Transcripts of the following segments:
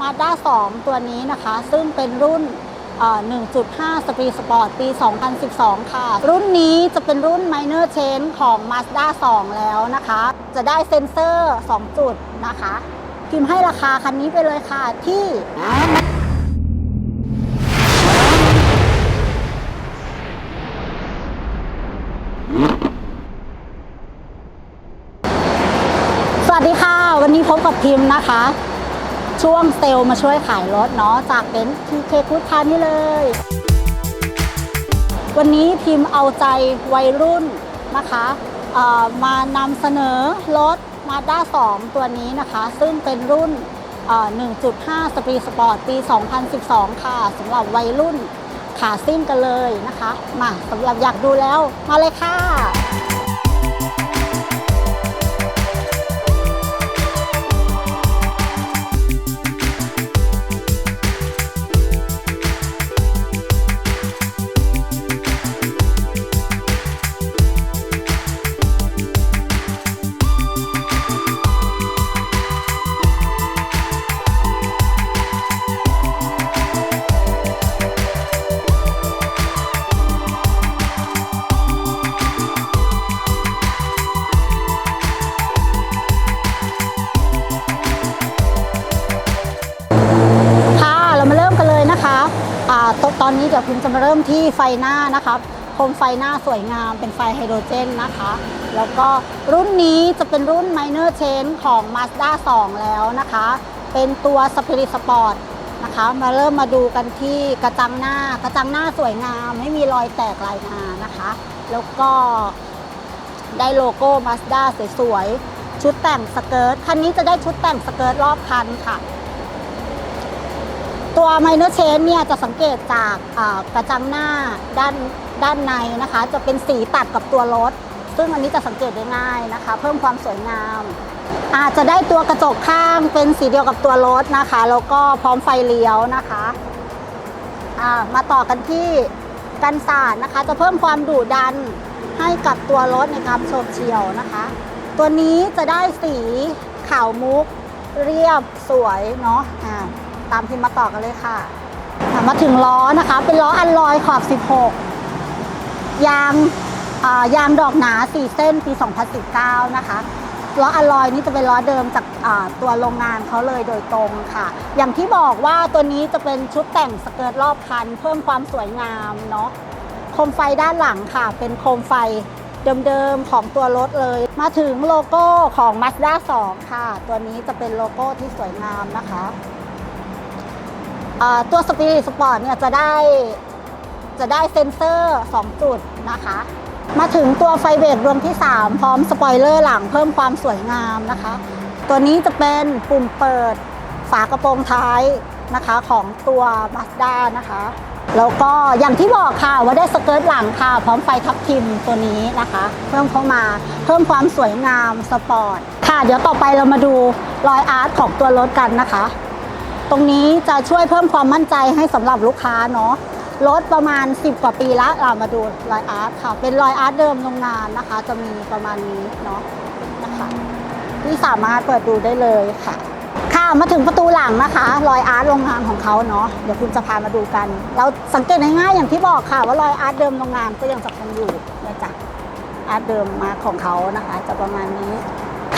Mazda 2 ตัวนี้นะคะ ซึ่งเป็นรุ่น 1.5 Speed Sport ปี 2012 ค่ะ รุ่นนี้จะเป็นรุ่น Minor Change ของ Mazda 2 แล้วนะคะ จะได้เซ็นเซอร์ 2 จุดนะคะพิมพ์ให้ราคาคันนี้ไปเลยค่ะที่สวัสดีค่ะ วันนี้พบกับพิมพ์นะคะ ช่วงเซลล์มาช่วยขายรถเนาะจากเป็นทีเคคูดคานี่เลย วันนี้พิมเอาใจวัยรุ่นนะคะมานำเสนอรถ Mazda 2 ตัวนี้นะคะ ซึ่งเป็นรุ่น 1.5 Speed Sport ปี 2012 ค่ะสำหรับวัยรุ่นขาซิ่งกันเลยนะคะ มาสำหรับอยากดูแล้วมาเลยค่ะ ดี๋ยวพิมจะมาเริ่มที่ไฟหน้านะคะโคมไฟหน้าสวยงามเป็นไฟไฮโดรเจนนะคะ แล้วก็รุ่นนี้จะเป็นรุ่น Minor Change ของ Mazda 2 แล้วนะคะ เป็นตัว Spirit Sport นะคะ มาเริ่มมาดูกันที่กระจังหน้ากระจังหน้าสวยงาม ไม่มีรอยแตกลายงานะคะ แล้วก็ได้โลโก้ Mazda สวยๆชุดแต่งสเกิร์ตคันนี้จะได้ชุดแต่งสเกิร์ตรอบคันค่ะ ตัว minor change เนี่ยจะสังเกตจากกระจังหน้าด้านด้านในนะคะ จะเป็นสีตัดกับตัวรถ ซึ่งอันนี้จะสังเกตได้ง่ายนะคะ เพิ่มความสวยงาม อาจจะได้ตัวกระจกข้างเป็นสีเดียวกับตัวรถนะคะแล้วก็พร้อมไฟเลี้ยวนะคะมาต่อกันที่กันสาดนะคะ จะเพิ่มความดุดันให้กับตัวรถในการโฉบเฉี่ยวนะคะ ตัวนี้จะได้สีขาวมุกเรียบสวยเนาะอ่า ตามพิมพ์มาต่อกันเลยค่ะ มาถึงล้อนะคะ เป็นล้ออันลอยขอบ 16 ยางยางดอกหนา4เส้นปี 2019 นะคะล้ออัลลอยนี่จะเป็นล้อเดิมจากตัวโรงงานเขาเลยโดยตรงค่ะ อย่างที่บอกว่าตัวนี้จะเป็นชุดแต่งสเกิร์ตรอบคัน เพิ่มความสวยงามเนาะโคมไฟด้านหลังค่ะ เป็นโคมไฟเดิมๆของตัวรถเลย มาถึงโลโก้ของ Mazda 2 ค่ะ ตัวนี้จะเป็นโลโก้ที่สวยงามนะคะ ตัวสปีดสปอร์ตเนี่ยจะได้จะได้เซ็นเซอร์ 2 จุดนะคะ มาถึงตัวไฟเบรกดวงที่ 3 พร้อมสปอยเลอร์หลังเพิ่มความสวยงามนะคะ ตัวนี้จะเป็นปุ่มเปิดฝากระโปรงท้ายนะคะของตัว Mazda นะคะ แล้วก็อย่างที่บอกค่ะว่าได้สเกิร์ตหลังค่ะ พร้อมไฟทับทิมตัวนี้นะคะ เพิ่มเข้ามาเพิ่มความสวยงามสปอร์ตค่ะ เดี๋ยวต่อไปเรามาดูรอยอาร์ตของตัวรถกันนะคะ ตรงนี้จะช่วยเพิ่มความมั่นใจให้สำหรับลูกค้าเนาะรถประมาณ 10 กว่าปีละเรามาดูรอยอาร์ตค่ะ เป็นรอยอาร์ตเดิมโรงงานนะคะ จะมีประมาณนี้เนาะนะคะ ที่สามารถเปิดดูได้เลยค่ะ ค่ะมาถึงประตูหลังนะคะ รอยอาร์ตโรงงานของเขาเนาะเดี๋ยวคุณจะพามาดูกัน เราสังเกตง่ายๆอย่างที่บอกค่ะ ว่ารอยอาร์ตเดิมโรงงานก็ยังจะคงอยู่นะจ๊ะอาร์ตเดิมมาของเขานะคะ จะประมาณนี้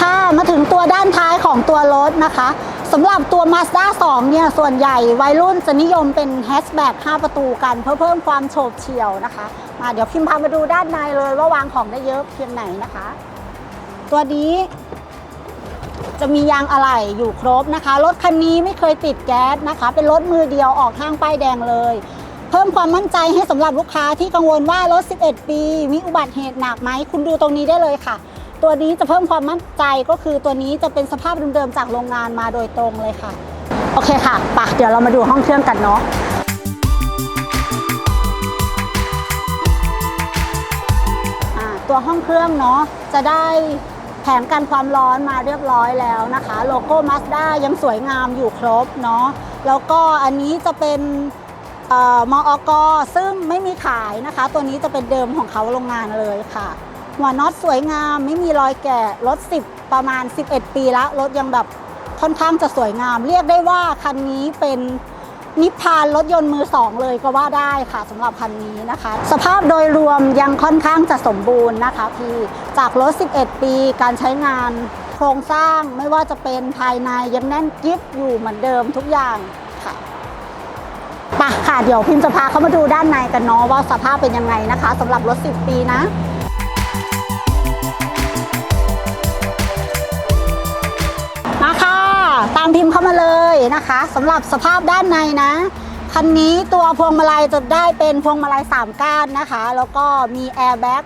ค่ะมาถึงตัวด้านท้ายของตัวรถนะคะ สำหรับตัว Mazda 2 เนี่ย ส่วนใหญ่วัยรุ่นจะนิยมเป็นแฮชแบ็ก5ประตูกัน เพื่อเพิ่มความโฉบเฉี่ยวนะคะ มาเดี๋ยวพิมพ์พามาดูด้านในเลยว่าวางของได้เยอะเพียงไหนนะคะ ตัวนี้จะมียางอะไหล่อยู่ครบนะคะ รถคันนี้ไม่เคยติดแก๊สนะคะ เป็นรถมือเดียวออกห้างป้ายแดงเลย เพิ่มความมั่นใจให้สำหรับลูกค้าที่กังวลว่ารถ 11 ปี มีอุบัติเหตุหนักไหมคุณดูตรงนี้ได้เลยค่ะ ตัวนี้จะเพิ่มความมั่นใจก็คือตัวนี้จะเป็นสภาพเดิมๆจากโรงงานมาโดยตรงเลยค่ะ โอเคค่ะปะเดี๋ยวเรามาดูห้องเครื่องกันเนาะตัวห้องเครื่องเนาะจะได้แผงกันความร้อนมาเรียบร้อยแล้วนะคะ โลโก้ Mazda ยังสวยงามอยู่ครบเนาะแล้วก็อันนี้จะเป็นเอ่อมอกซึ่งไม่มีขายนะคะ ตัวนี้จะเป็นเดิมของเขาโรงงานเลยค่ะ หัวน็อตสวยงามไม่มีรอยแกะรถ 10 ประมาณ 11 ปีและรถยังแบบค่อนข้างจะสวยงาม เรียกได้ว่าคันนี้เป็นนิพพานรถยนต์มือสองเลยก็ว่าได้ค่ะสำหรับคันนี้นะคะ สภาพโดยรวมยังค่อนข้างจะสมบูรณ์นะคะพี่จากรถ 11 ปีการใช้งานโครงสร้างไม่ว่าจะเป็นภายในยังแน่นกิฟอยู่เหมือนเดิมทุกอย่างค่ะไปะค่ะเดี๋ยวพิมจะพาเข้ามาดูด้านในกันเนาะว่าสภาพเป็นยังไงนะคะสำหรับรถ 10 ปีนะ พิมพ์เข้ามาเลยนะคะสำหรับสภาพด้านในนะคันนี้ตัวพวงมาลัยจะได้เป็นพวงมาลัย3ก้านนะคะ แล้วก็มีแอร์แบ็ก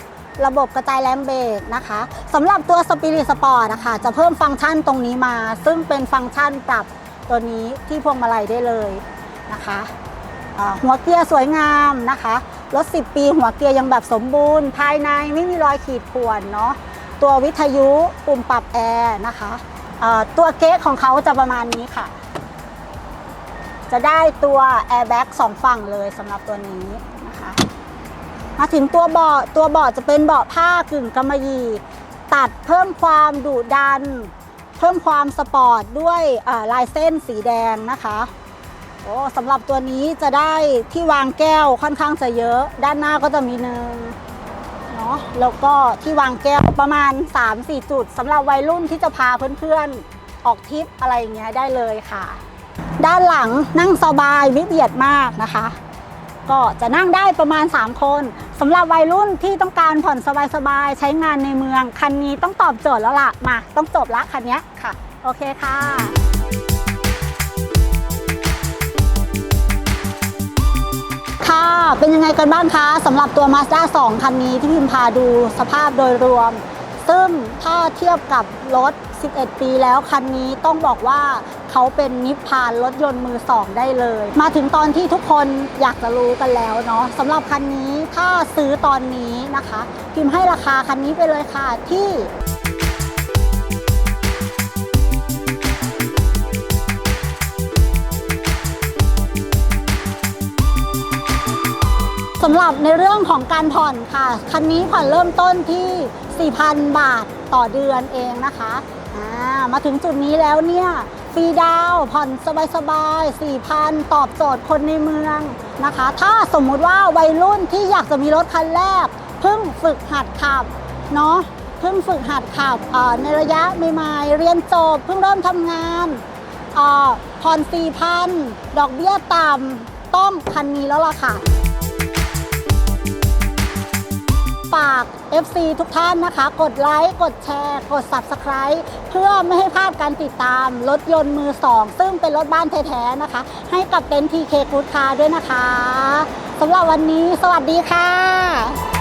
ระบบกระจายแรงเบรกนะคะสำหรับตัวสปิริตสปอร์ตนะคะจะเพิ่มฟังก์ชันตรงนี้มา ซึ่งเป็นฟังก์ชันปรับตัวนี้ที่พวงมาลัยได้เลยนะคะหัวเกียร์สวยงามนะคะรถ 10 ปีหัวเกียร์ยังแบบสมบูรณ์ ภายในไม่มีรอยขีดข่วนเนาะตัววิทยุปุ่มปรับแอร์นะคะ ตัวเก๊กของเขาจะประมาณนี้ค่ะ จะได้ตัวแอร์แบ็กสองฝั่งเลยสำหรับตัวนี้นะคะ มาถึงตัวเบาะตัวเบาะจะเป็นเบาะผ้ากึ่งกำมะหยี่ตัดเพิ่มความดุดัน เพิ่มความสปอร์ตด้วยลายเส้นสีแดงนะคะโอ้สำหรับตัวนี้จะได้ที่วางแก้วค่อนข้างจะเยอะ ด้านหน้าก็จะมีหนึ่ง เนาะแล้วก็ที่วางแก้วประมาณ 3-4 จุดสำหรับวัยรุ่นที่จะพาเพื่อนๆ ออกทริปอะไรอย่างเงี้ยได้เลยค่ะ ด้านหลังนั่งสบายไม่เบียดมากนะคะ ก็จะนั่งได้ประมาณ 3 คนสำหรับวัยรุ่นที่ต้องการผ่อนสบายๆ ใช้งานในเมือง คันนี้ต้องตอบโจทย์แล้วล่ะมา ต้องจบละคันนี้ค่ะ โอเคค่ะ เป็นยังไงกันบ้างคะสำหรับตัว Mazda 2 คันนี้ที่พิมพาดูสภาพโดยรวม ซึ่งถ้าเทียบกับรถ 11 ปีแล้วคันนี้ต้องบอกว่าเขาเป็นนิพพานรถยนต์มือสองได้เลย มาถึงตอนที่ทุกคนอยากจะรู้กันแล้วเนาะสำหรับคันนี้ถ้าซื้อตอนนี้นะคะ พิมพ์ให้ราคาคันนี้ไปเลยค่ะที่ สำหรับในเรื่องของการผ่อนค่ะ คันนี้ผ่อนเริ่มต้นที่ 4,000 บาทต่อเดือนเองนะคะอ่ามาถึงจุดนี้แล้วเนี่ยฟรีดาวผ่อนสบายๆ 4,000 ตอบโจทย์คนในเมืองนะคะ ถ้าสมมุติว่าวัยรุ่นที่อยากจะมีรถคันแรก เพิ่งฝึกหัดขับเนาะเพิ่งฝึกหัดขับในระยะใหม่ๆ เรียนจบ เพิ่งเริ่มทำงานผ่อน4,000 ดอกเบี้ยต่ำต้องคันนี้แล้วล่ะค่ะ ฝาก FC ทุกท่านนะคะ กดไลค์กดแชร์ กด Subscribe เพื่อไม่ให้พลาดการติดตามรถยนต์มือ2ซึ่งเป็นรถบ้านแท้ๆนะคะ ให้กับเต็นท์ TK Good Car ด้วยนะคะสำหรับวันนี้สวัสดีค่ะ